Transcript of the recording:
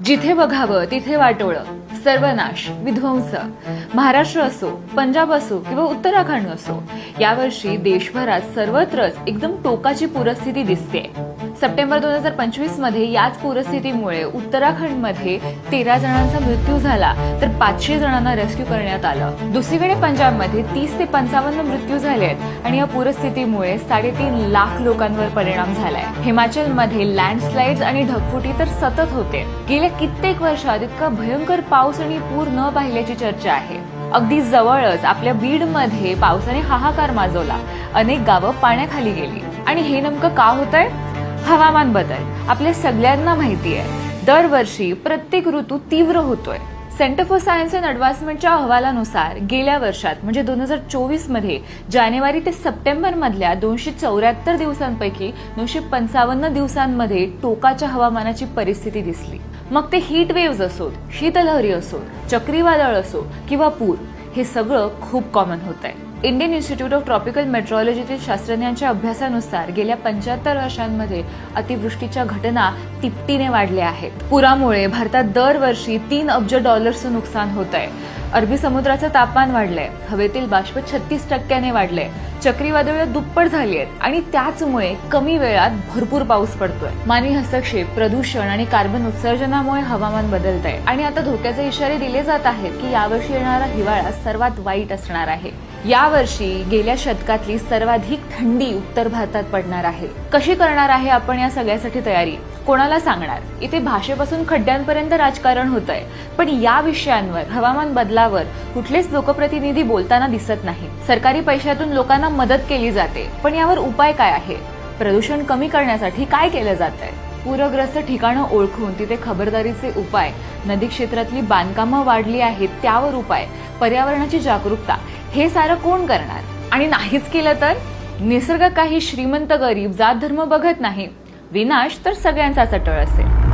जिथे बघावं तिथे वाटोळं. सर्वनाश विध्वंस. महाराष्ट्र असो पंजाब असो किंवा उत्तराखंड असो यावर्षी देशभरात सर्वत्रच एकदम टोकाची पूरस्थिती दिसते. सप्टेंबर दोन हजार पंचवीसमध्ये याच पूरस्थितीमुळे उत्तराखंडमध्ये तेरा जणांचा मृत्यू झाला तर पाचशे जणांना रेस्क्यू करण्यात आलं. दुसरीकडे पंजाबमध्ये तीस ते पंचावन्न मृत्यू झालेत आणि या पूरस्थितीमुळे साडेतीन लाख लोकांवर परिणाम झालाय. हिमाचलमध्ये लँडस्लाइड्स आणि ढगफुटी तर सतत होते. गेल्या कित्येक वर्षात इतका भयंकर पाऊस आणि पूर न पाहिल्याची चर्चा आहे. अगदी जवळच आपल्या बीडमध्ये पावसाने हाहाकार माजवला. अनेक गावं पाण्याखाली गेली. आणि हे नेमकं का होत आहे हवामान बदल. आपल्या सगळ्यांना माहिती आहे. दरवर्षी प्रत्येक ऋतू तीव्र होतोय. सेंटर फॉर सायन्स अँड अडव्हान्समेंटच्या अहवालानुसार गेल्या वर्षात म्हणजे दोन हजार चोवीसमध्ये जानेवारी ते सप्टेंबर मधल्या दोनशे चौऱ्याहत्तर दिवसांपैकी दोनशे पंचावन्न दिवसांमध्ये टोकाच्या हवामानाची परिस्थिती दिसली. मग ते हीट वेव्ज असोत शीतलहरी असोत चक्रीवादळ असो किंवा पूर हे सगळं खूप कॉमन होत आहे इंडियन इन्स्टिट्यूट ऑफ ट्रॉपिकल मेट्रॉलॉजीतील शास्त्रज्ञांच्या अभ्यासानुसार गेल्या पंच्याहत्तर वर्षांमध्ये अतिवृष्टीच्या घटना तिपटीने वाढल्या आहेत. पुरामुळे भारतात दरवर्षी तीन अब्ज डॉलर्सचं नुकसान होत आहे अरबी समुद्राचं तापमान वाढलंय. हवेतील बाष्प छत्तीस टक्क्याने वाढलंय. चक्रीवादळं दुप्पट झाली आहेत आणि त्याचमुळे कमी वेळात भरपूर पाऊस पडतोय. मानवी हस्तक्षेप प्रदूषण आणि कार्बन उत्सर्जनामुळे हवामान बदलत आहे आणि आता धोक्याचे इशारे दिले जात आहेत की यावर्षी येणारा हिवाळा सर्वात वाईट असणार आहे. यावर्षी गेल्या शतकातली सर्वाधिक थंडी उत्तर भारतात पडणार आहे. कशी करणार आहे आपण या सगळ्यासाठी तयारी? कोणाला सांगणार? इथे भाषेपासून खड्ड्यांपर्यंत राजकारण होत आहे पण या विषयांवर हवामान बदलावर कुठलेच लोकप्रतिनिधी बोलताना दिसत नाही. सरकारी पैशातून लोकांना मदत केली जाते. पण यावर उपाय काय आहे? प्रदूषण कमी करण्यासाठी काय केलं जात आहे पूरग्रस्त ठिकाणं ओळखून तिथे खबरदारीचे उपाय नदी क्षेत्रातली बांधकामं वाढली आहेत त्यावर उपाय पर्यावरणाची जागरूकता हे सारं कोण करणार? आणि नाहीच केलं तर? निसर्ग काही श्रीमंत गरीब जात धर्म बघत नाही. विनाश तर सगळ्यांचाच अटळ असेल.